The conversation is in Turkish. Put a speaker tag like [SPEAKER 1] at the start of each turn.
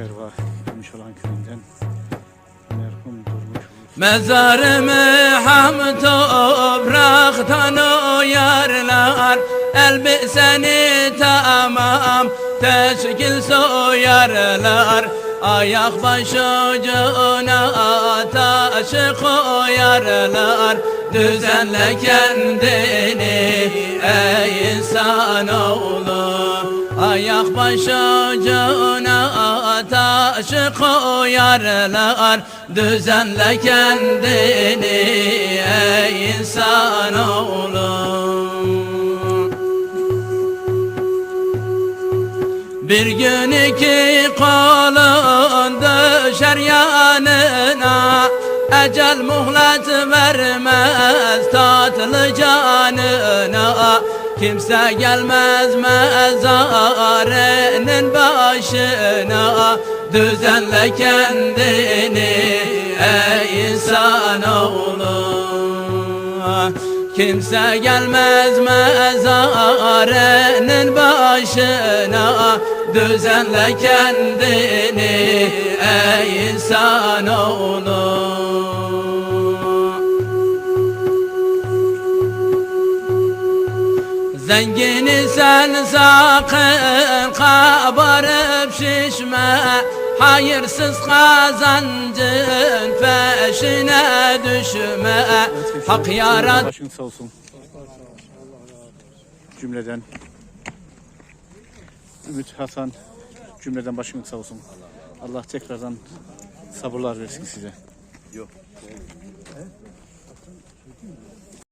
[SPEAKER 1] Erva Gümüşalan köyünden merhum Durmuş
[SPEAKER 2] Mezarımı ham topraktan oyarlar. Elbiseni tamam teşkil soyarlar. Ayak başucuna taşı koyarlar. Düzenle kendini ey insanoğlu Ayak başucuna taşı koyarlar Düzenle kendini ey insanoğlu Bir gün iki kolun düşer yanına Ecel muhlet vermez tatlı canına. Kimse gelmez mezarının başına Düzenle kendini ey insanoğlu Kimse gelmez mezarının başına Düzenle kendini ey insanoğlu Zengini sen sakın kabarıp şişme Hayırsız kazancın peşine düşme. Hak yarat
[SPEAKER 1] Başın sağ olsun. Cümleden. Ümit Hasan Cümleden başınız sağ olsun. Allah tekrardan sabırlar versin size.
[SPEAKER 3] Yok.